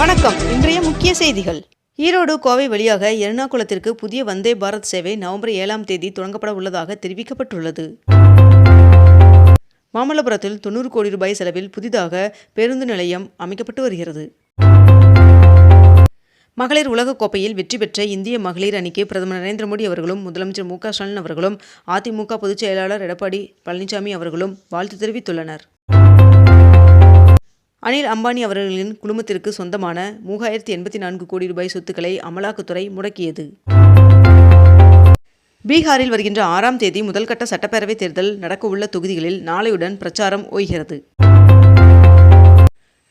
வணக்கம். இன்றைய முக்கிய செய்திகள். ஈரோடு கோவை வழியாக எர்ணாகுளத்திற்கு புதிய வந்தே பாரத் சேவை நவம்பர் ஏழாம் தேதி தொடங்கப்பட உள்ளதாக தெரிவிக்கப்பட்டுள்ளது. மாமல்லபுரத்தில் தொண்ணூறு கோடி ரூபாய் செலவில் புதிதாக பேருந்து நிலையம் அமைக்கப்பட்டு வருகிறது. மகளிர் உலகக் கோப்பையில் வெற்றி பெற்ற இந்திய மகளிர் அணிக்கு பிரதமர் நரேந்திர மோடி அவர்களும் முதலமைச்சர் மு க ஸ்டாலின் அவர்களும் அதிமுக பொதுச் செயலாளர் எடப்பாடி பழனிசாமி அவர்களும் வாழ்த்து தெரிவித்துள்ளனர். அனில் அம்பானி அவர்களின் குழுமத்திற்கு சொந்தமான மூவாயிரத்தி எண்பத்தி நான்கு கோடி ரூபாய் சொத்துக்களை அமலாக்கத்துறை முடக்கியது. பீகாரில் வருகின்ற ஆறாம் தேதி முதல்கட்ட சட்டப்பேரவைத் தேர்தல் நடக்கவுள்ள தொகுதிகளில் நாளையுடன் பிரச்சாரம் ஓய்கிறது.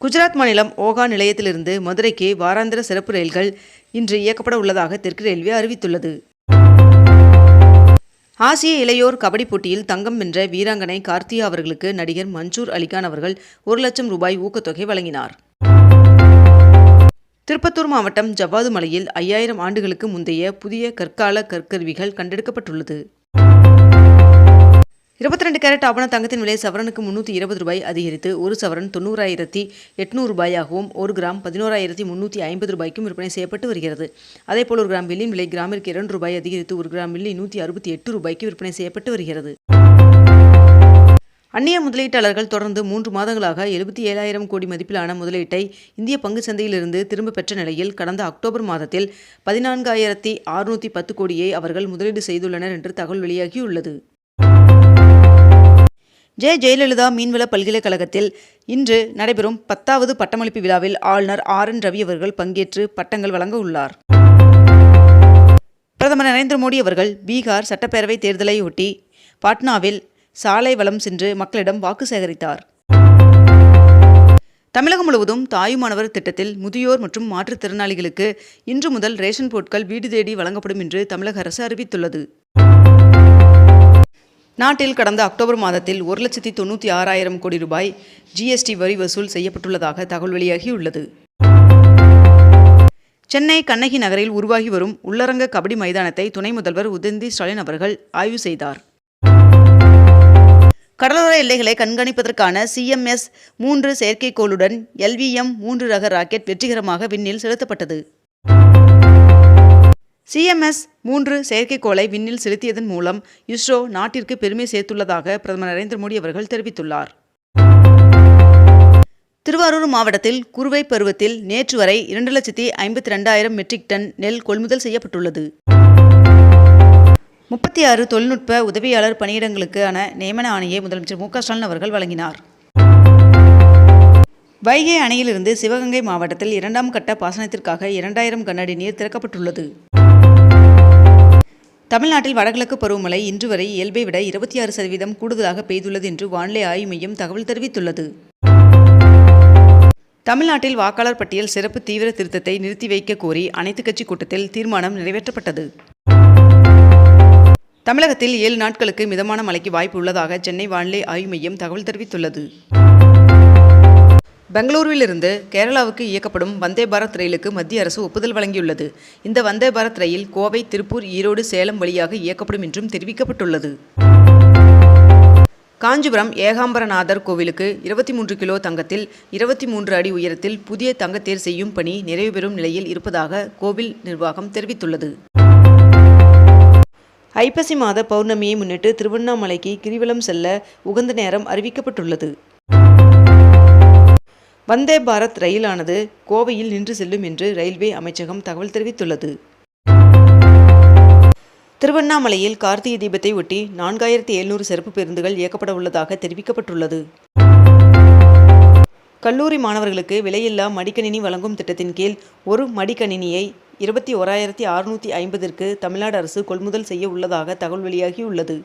குஜராத் மாநிலம் ஓகா நிலையத்திலிருந்து மதுரைக்கு வாராந்திர சிறப்பு ரயில்கள் இன்று இயக்கப்பட உள்ளதாக தெற்கு ரயில்வே அறிவித்துள்ளது. ஆசிய இளையோர் கபடி போட்டியில் தங்கம் வென்ற வீராங்கனை கார்த்தியா அவர்களுக்கு நடிகர் மன்சூர் அலிகான் அவர்கள் ஒரு லட்சம் ரூபாய் ஊக்கத்தொகை வழங்கினார். திருப்பத்தூர் மாவட்டம் ஜவ்வாது மலையில் ஐயாயிரம் ஆண்டுகளுக்கு முந்தைய புதிய கற்கால கற்கருவிகள் கண்டெடுக்கப்பட்டுள்ளது. இருபத்தி ரெண்டு கேரட் ஆபண தங்கத்தின் விலை சவரனுக்கு முன்னூற்றி இருபது ரூபாய் அதிகரித்து ஒரு சவரன் தொண்ணூறாயிரத்தி எட்நூறு ரூபாயாகவும் ஒரு கிராம் பதினோராயிரத்தி முன்னூற்றி ஐம்பது ரூபாய்க்கும் விற்பனை செய்யப்பட்டு வருகிறது. அதேபோல் ஒரு கிராம் வெள்ளியின் விலை கிராமிற்கு இரண்டு ரூபாய் அதிகரித்து ஒரு கிராம் வெள்ளி நூற்றி அறுபத்தி எட்டு ரூபாய்க்கு விற்பனை செய்யப்பட்டு வருகிறது. அந்நிய முதலீட்டாளர்கள் தொடர்ந்து மூன்று மாதங்களாக எழுபத்தி ஏழாயிரம் கோடி மதிப்பிலான முதலீட்டை இந்திய பங்கு சந்தையிலிருந்து திரும்ப பெற்ற நிலையில் கடந்த அக்டோபர் மாதத்தில் பதினான்காயிரத்தி அறுநூற்றி பத்து கோடியை அவர்கள் முதலீடு செய்துள்ளனர் என்று தகவல் வெளியாகியுள்ளது. ஜெய ஜெயலலிதா மீன்வள பல்கலைக்கழகத்தில் இன்று நடைபெறும் பத்தாவது பட்டமளிப்பு விழாவில் ஆளுநர் ஆர் என் ரவி அவர்கள் பங்கேற்று பட்டங்கள் வழங்க உள்ளார். பிரதமர் நரேந்திர மோடி அவர்கள் பீகார் சட்டப்பேரவை தேர்தலையொட்டி பாட்னாவில் சாலை வளம் சென்று மக்களிடம் வாக்கு சேகரித்தார். தமிழகம் முழுவதும் தாயுமானவர் திட்டத்தில் முதியோர் மற்றும் மாற்றுத்திறனாளிகளுக்கு இன்று முதல் ரேஷன் பொருட்கள் வீடு தேடி வழங்கப்படும் என்று தமிழக அரசு அறிவித்துள்ளது. நாட்டில் கடந்த அக்டோபர் மாதத்தில் ஒரு லட்சத்தி தொண்ணூற்றி ஆறாயிரம் கோடி ரூபாய் ஜிஎஸ்டி வரி வசூல் செய்யப்பட்டுள்ளதாக தகவல் வெளியாகியுள்ளது. சென்னை கண்ணகி நகரில் உருவாகி வரும் உள்ளரங்க கபடி மைதானத்தை துணை முதல்வர் உதயநிதி ஸ்டாலின் அவர்கள் ஆய்வு செய்தார். கடலோர எல்லைகளை கண்காணிப்பதற்கான சிஎம்எஸ் மூன்று செயற்கைக்கோளுடன் எல்விஎம் மூன்று ரக ராக்கெட் வெற்றிகரமாக விண்ணில் செலுத்தப்பட்டது. சிஎம்எஸ் மூன்று செயற்கைக்கோளை விண்ணில் செலுத்தியதன் மூலம் இஸ்ரோ நாட்டிற்கு பெருமை சேர்த்துள்ளதாக பிரதமர் நரேந்திர மோடி அவர்கள் தெரிவித்துள்ளார். திருவாரூர் மாவட்டத்தில் குறுவை பருவத்தில் நேற்று வரை இரண்டு லட்சத்தி ஐம்பத்தி ரெண்டாயிரம் மெட்ரிக் டன் நெல் கொள்முதல் செய்யப்பட்டுள்ளது. முப்பத்தி ஆறு தொழில்நுட்ப உதவியாளர் பணியிடங்களுக்கான நியமன ஆணையை முதலமைச்சர் மு ஸ்டாலின் அவர்கள் வழங்கினார். வைகை அணையிலிருந்து சிவகங்கை மாவட்டத்தில் இரண்டாம் கட்ட பாசனத்திற்காக இரண்டாயிரம் கனஅடி நீர் திறக்கப்பட்டுள்ளது. தமிழ்நாட்டில் வடகிழக்கு பருவமழை இன்று வரை இயல்பை விட இருபத்தி ஆறு சதவீதம் கூடுதலாக பெய்துள்ளது என்று வானிலை ஆய்வு மையம் தகவல் தெரிவித்துள்ளது. தமிழ்நாட்டில் வாக்காளர் பட்டியல் சிறப்பு தீவிர திருத்தத்தை நிறுத்தி வைக்க கோரி அனைத்துக் கட்சி கூட்டத்தில் தீர்மானம் நிறைவேற்றப்பட்டது. தமிழகத்தில் ஏழு நாட்களுக்கு மிதமான மழைக்கு வாய்ப்பு உள்ளதாக சென்னை வானிலை ஆய்வு மையம் தகவல் தெரிவித்துள்ளது. பெங்களூருவிலிருந்து கேரளாவுக்கு இயக்கப்படும் வந்தே பாரத் ரயிலுக்கு மத்திய அரசு ஒப்புதல் வழங்கியுள்ளது. இந்த வந்தே பாரத் ரயில் கோவை திருப்பூர் ஈரோடு சேலம் வழியாக இயக்கப்படும் என்றும் தெரிவிக்கப்பட்டுள்ளது. காஞ்சிபுரம் ஏகாம்பரநாதர் கோவிலுக்கு இருபத்தி மூன்று கிலோ தங்கத்தில் இருபத்தி மூன்று அடி உயரத்தில் புதிய தங்கத்தேர் செய்யும் பணி நிறைவு பெறும் நிலையில் இருப்பதாக கோவில் நிர்வாகம் தெரிவித்துள்ளது. ஐப்பசி மாத பௌர்ணமியை முன்னிட்டு திருவண்ணாமலைக்கு கிரிவலம் செல்ல உகந்த நேரம் அறிவிக்கப்பட்டுள்ளது. வந்தே பாரத் ரயிலானது கோவையில் நின்று செல்லும் என்று ரயில்வே அமைச்சகம் தகவல் தெரிவித்துள்ளது. திருவண்ணாமலையில் கார்த்திகை தீபத்தை ஒட்டி நான்காயிரத்தி எழுநூறு சிறப்பு பேருந்துகள் இயக்கப்பட உள்ளதாக தெரிவிக்கப்பட்டுள்ளது. கல்லூரி மாணவர்களுக்கு விலையில்லா மடிக்கணினி வழங்கும் திட்டத்தின் கீழ் ஒரு மடிக்கணினியை இருபத்தி ஓராயிரத்தி அறுநூற்றி ஐம்பதிற்கு தமிழ்நாடு அரசு கொள்முதல் செய்ய உள்ளதாக தகவல் வெளியாகியுள்ளது.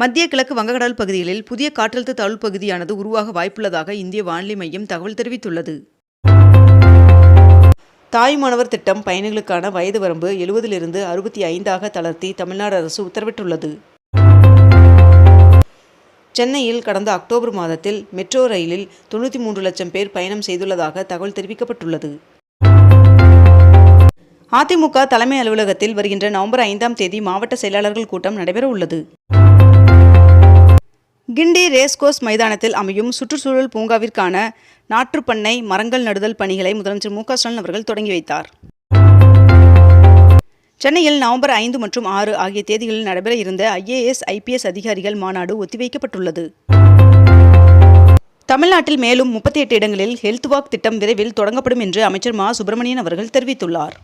மத்திய கிழக்கு வங்கக்கடல் பகுதிகளில் புதிய காற்றழுத்த தாழ்வு பகுதியானது உருவாக வாய்ப்புள்ளதாக இந்திய வானிலை மையம் தகவல் தெரிவித்துள்ளது. தாய்மானவர் திட்டம் பயணிகளுக்கான வயது வரம்பு எழுபதிலிருந்து அறுபத்தி ஐந்தாக தளர்த்தி தமிழ்நாடு அரசு உத்தரவிட்டுள்ளது. சென்னையில் கடந்த அக்டோபர் மாதத்தில் மெட்ரோ ரயிலில் தொண்ணூற்றி மூன்று லட்சம் பேர் பயணம் செய்துள்ளதாக தகவல் தெரிவிக்கப்பட்டுள்ளது. அதிமுக தலைமை அலுவலகத்தில் வருகின்ற நவம்பர் ஐந்தாம் தேதி மாவட்ட செயலாளர்கள் கூட்டம் நடைபெற உள்ளது கிண்டி ரேஸ்கோஸ் மைதானத்தில் அமையும் சுற்றுச்சூழல் பூங்காவிற்கான நாற்றுப்பண்ணை மரங்கள் நடுதல் பணிகளை முதலமைச்சர் மு க ஸ்டாலின் அவர்கள் தொடங்கி வைத்தார். சென்னையில் நவம்பர் ஐந்து மற்றும் ஆறு ஆகிய தேதிகளில் நடைபெற இருந்த ஐஏஎஸ் ஐபிஎஸ் அதிகாரிகள் மாநாடு ஒத்திவைக்கப்பட்டுள்ளது. தமிழ்நாட்டில் மேலும் முப்பத்தி எட்டு இடங்களில் ஹெல்த் வாக் திட்டம் விரைவில் தொடங்கப்படும் என்று அமைச்சர் மா. சுப்பிரமணியன் அவர்கள் தெரிவித்துள்ளார்.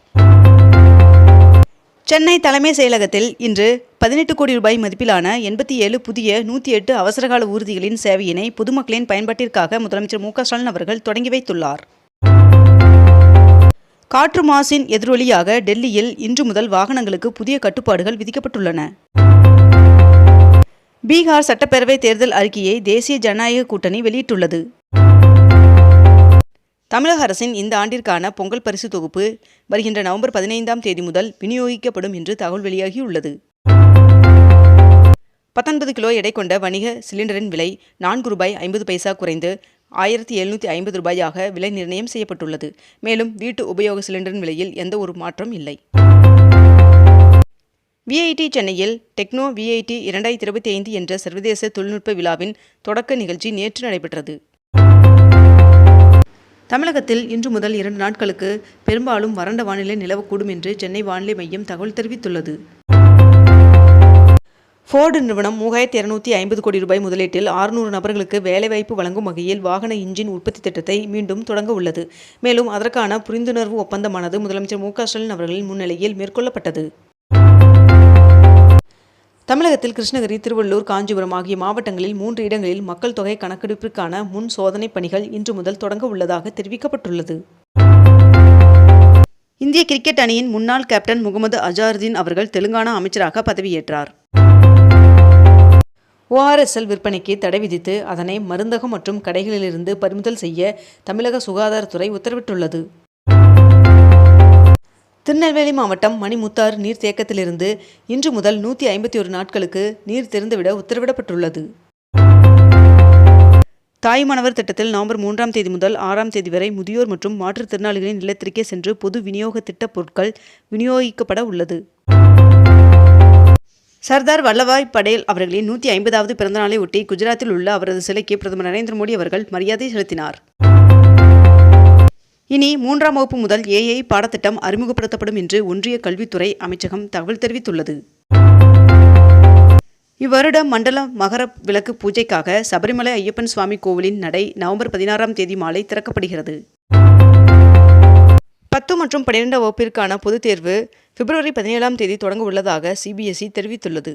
சென்னை தலைமை செயலகத்தில் இன்று பதினெட்டு கோடி ரூபாய் மதிப்பிலான எண்பத்தி ஏழு புதிய நூற்றி எட்டு அவசரகால ஊர்திகளின் சேவையினை பொதுமக்களின் பயன்பாட்டிற்காக முதலமைச்சர் மு ஸ்டாலின் அவர்கள் தொடங்கி வைத்துள்ளார். காற்று மாசின் எதிரொலியாக டெல்லியில் இன்று முதல் வாகனங்களுக்கு புதிய கட்டுப்பாடுகள் விதிக்கப்பட்டுள்ளன. பீகார் சட்டப்பேரவை தேர்தல் அறிக்கையை தேசிய ஜனநாயக கூட்டணி வெளியிட்டுள்ளது. தமிழக அரசின் இந்த ஆண்டிற்கான பொங்கல் பரிசு தொகுப்பு வருகின்ற நவம்பர் பதினைந்தாம் தேதி முதல் விநியோகிக்கப்படும் என்று தகவல் வெளியாகியுள்ளது. பத்தொன்பது கிலோ எடை கொண்ட வணிக சிலிண்டரின் விலை நான்கு ரூபாய் ஐம்பது பைசா குறைந்து ஆயிரத்தி எழுநூற்றி ஐம்பது ரூபாயாக விலை நிர்ணயம் செய்யப்பட்டுள்ளது. மேலும் வீட்டு உபயோக சிலிண்டரின் விலையில் எந்த ஒரு மாற்றம் இல்லை. விஐடி சென்னையில் டெக்னோ விஐடி இரண்டாயிரத்தி இருபத்தி ஐந்து என்ற சர்வதேச தொழில்நுட்ப விழாவின் தொடக்க நிகழ்ச்சி நேற்று நடைபெற்றது. தமிழகத்தில் இன்று முதல் இரண்டு நாட்களுக்கு பெரும்பாலும் வறண்ட வானிலை நிலவக்கூடும் என்று சென்னை வானிலை மையம் தகவல் தெரிவித்துள்ளது. ஃபோர்டு நிறுவனம் மூவாயிரத்தி இருநூத்தி ஐம்பது கோடி ரூபாய் முதலீட்டில் ஆறுநூறு நபர்களுக்கு வேலைவாய்ப்பு வழங்கும் வகையில் வாகன இன்ஜின் உற்பத்தி திட்டத்தை மீண்டும் தொடங்க உள்ளது. மேலும் அதற்கான புரிந்துணர்வு ஒப்பந்தமானது முதலமைச்சர் மு க ஸ்டாலின் அவர்களின் முன்னிலையில் மேற்கொள்ளப்பட்டது. தமிழகத்தில் கிருஷ்ணகிரி திருவள்ளூர் காஞ்சிபுரம் ஆகிய மாவட்டங்களில் மூன்று இடங்களில் மக்கள் தொகை கணக்கெடுப்பிற்கான முன் சோதனை பணிகள் இன்று முதல் தொடங்க உள்ளதாக தெரிவிக்கப்பட்டுள்ளது. இந்திய கிரிக்கெட் அணியின் முன்னாள் கேப்டன் முகமது அஜாருதீன் அவர்கள் தெலுங்கானா அமைச்சராக பதவியேற்றார். ஓஆர்எஸ்எல் விற்பனைக்கு தடை விதித்து அதனை மருந்தகம் மற்றும் கடைகளிலிருந்து பறிமுதல் செய்ய தமிழக சுகாதாரத்துறை உத்தரவிட்டுள்ளது. திருநெல்வேலி மாவட்டம் மணிமுத்தாறு நீர்த்தேக்கத்திலிருந்து இன்று முதல் நூற்றி ஐம்பத்தி ஒரு நாட்களுக்கு நீர் திறந்துவிட உத்தரவிடப்பட்டுள்ளது. தாய்மானவர் திட்டத்தில் நவம்பர் மூன்றாம் தேதி முதல் ஆறாம் தேதி வரை முதியோர் மற்றும் மாற்றுத்திறனாளிகளின் இல்லத்திற்கே சென்று பொது விநியோக திட்ட பொருட்கள் விநியோகிக்கப்பட உள்ளது. சர்தார் வல்லபாய் படேல் அவர்களின் நூற்றி ஐம்பதாவது பிறந்தநாளை ஒட்டி குஜராத்தில் உள்ள அவரது சிலைக்கு பிரதமர் நரேந்திர மோடி அவர்கள் மரியாதை செலுத்தினார். இனி மூன்றாம் வகுப்பு முதல் ஏஐ பாடத்திட்டம் அறிமுகப்படுத்தப்படும் என்று ஒன்றிய கல்வித்துறை அமைச்சகம் தகவல் தெரிவித்துள்ளது. இவ்வருடம் மண்டல மகர விளக்கு பூஜைக்காக சபரிமலை ஐயப்பன் சுவாமி கோவிலின் நடை நவம்பர் பதினாறாம் தேதி மாலை திறக்கப்படுகிறது. பத்து மற்றும் பன்னிரெண்டாம் வகுப்பிற்கான பொதுத் தேர்வு பிப்ரவரி பதினேழாம் தேதி தொடங்க உள்ளதாக சிபிஎஸ்இ தெரிவித்துள்ளது.